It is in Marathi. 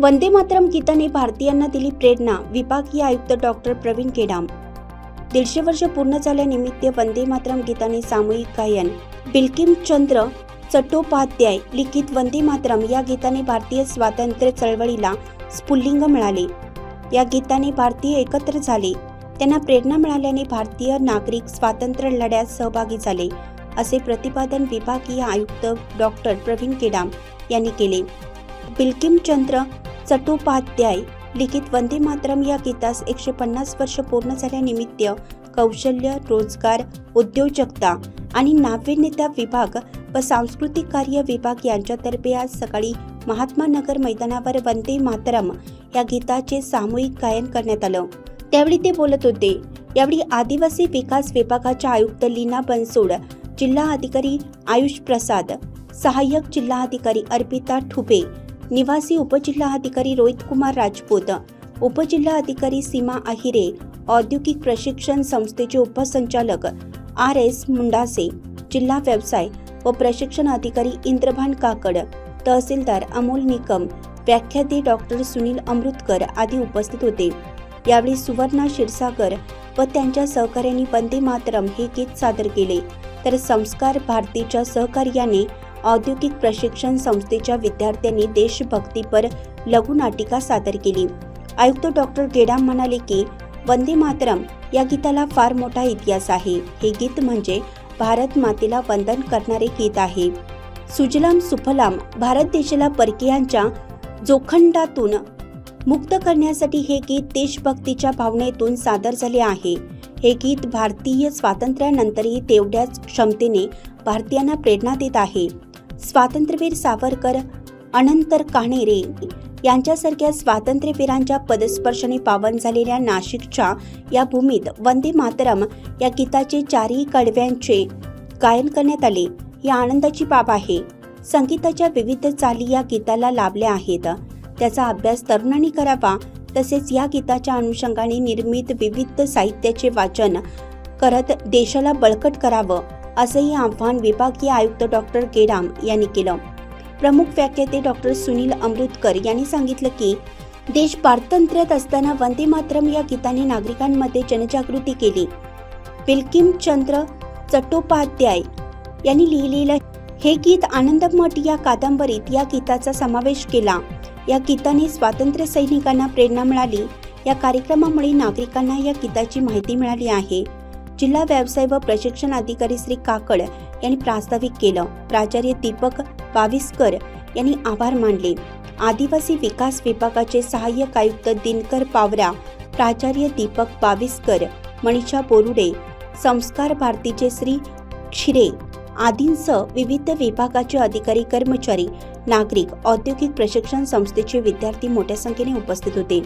वंदे मातरम गीताने भारतीयांना दिली प्रेरणा विभागीय आयुक्त डॉक्टर प्रवीण केडाम. दीडशे वर्ष पूर्ण झाल्यानिमित्त वंदे मातरम गीताने सामूहिक गायन बिल्किम चंद्र चट्टोपाध्याय लिखित वंदे मातरम या गीताने भारतीय स्वातंत्र्य चळवळीला स्फुल्लिंग मिळाले. या गीताने भारतीय एकत्र झाले. त्यांना प्रेरणा मिळाल्याने भारतीय नागरिक स्वातंत्र्य लढ्यात सहभागी झाले असे प्रतिपादन विभागीय आयुक्त डॉक्टर प्रवीण केडाम यांनी केले. बिल्किमचंद्र चट्टोपाध्याय लिखित वंदे मातरम या गीतास एकशे पन्नास वर्ष पूर्ण झाल्यानिमित्त कौशल्य रोजगार उद्योजकता आणि नाविन्यता विभाग व सांस्कृतिक कार्य विभाग यांच्यातर्फे आज सकाळी महात्मा नगर मैदानावर वंदे मातरम या गीताचे सामूहिक गायन करण्यात आलं. त्यावेळी ते बोलत होते यावेळी आदिवासी विकास विभागाच्या आयुक्त लीना बनसोड जिल्हा अधिकारी आयुष प्रसाद सहाय्यक जिल्हाधिकारी अर्पिता ठुबे निवासी उपजिल्हाधिकारी रोहित कुमार राजपूत उपजिल्हा अधिकारी सीमा आहिरे औद्योगिक प्रशिक्षण संस्थेचे उपसंचालक आर एस मुंडासे जिल्हा व्यवसाय व प्रशिक्षण अधिकारी इंद्रभान काकड तहसीलदार अमोल निकम व्याख्याते डॉक्टर सुनील अमृतकर आदी उपस्थित होते. यावेळी सुवर्णा क्षीरसागर व त्यांच्या सहकार्यांनी वंदे मातरम हे गीत सादर केले. तर संस्कार भारतीच्या सहकार्याने औद्योगिक प्रशिक्षण संस्थेच्या विद्यार्थ्यांनी देशभक्तीपर लघुनाटिका सादर केली. आयुक्त डॉक्टर गेडाम म्हणाले की वंदे मातरम या गीताला फार मोठा इतिहास आहे. हे गीत म्हणजे भारत मातेला वंदन करणारे गीत आहे. सुजलाम सुफलाम भारत देशाला परकीयांच्या जोखंडातून मुक्त करण्यासाठी हे गीत देशभक्तीच्या भावनेतून सादर झाले आहे. हे गीत भारतीय स्वातंत्र्यानंतरही तेवढ्याच क्षमतेने भारतीयांना प्रेरणा देत आहे. स्वातंत्र्यवीर सावरकर अनंतर काणेरे यांच्यासारख्या स्वातंत्र्यवीरांच्या पदस्पर्शने पावन झालेल्या नाशिकच्या या भूमीत वंदे मातरम या गीताचे चारही कडव्यांचे गायन करण्यात आले. ही आनंदाची बाब आहे. संगीताच्या विविध चाली या गीताला लाभल्या आहेत. त्याचा अभ्यास तरुणांनी करावा तसेच या गीताच्या अनुषंगाने निर्मित विविध साहित्याचे वाचन करत देशाला बळकट करावं. असंही आव्हान विभागीय आयुक्त डॉक्टर केराम यांनी केलं. प्रमुख व्याख्याते डॉक्टर सुनील अमृतकर यांनी सांगितलं की देश पारतंत्र्यात असताना वंदे मातरम या गीताने नागरिकांमध्ये जनजागृती केली. बिल्किम चंद्र चट्टोपाध्याय यांनी लिहिलेलं हे गीत आनंदमठ या कादंबरीत या गीताचा समावेश केला. या गीताने स्वातंत्र्य सैनिकांना प्रेरणा मिळाली. या कार्यक्रमामुळे नागरिकांना या गीताची माहिती मिळाली आहे. जिल्हा व्यवसाय व प्रशिक्षण अधिकारी श्री काकड यांनी प्रास्ताविक केलं. प्राचार्य दीपक बाविस्कर यांनी आभार मानले. आदिवासी विकास विभागाचे सहाय्यक आयुक्त दिनकर पावरा प्राचार्य दीपक बाविस्कर मनीषा बोरुडे संस्कार भारतीचे श्री क्षिरे आदींसह विविध विभागाचे अधिकारी कर्मचारी नागरिक औद्योगिक प्रशिक्षण संस्थेचे विद्यार्थी मोठ्या संख्येने उपस्थित होते.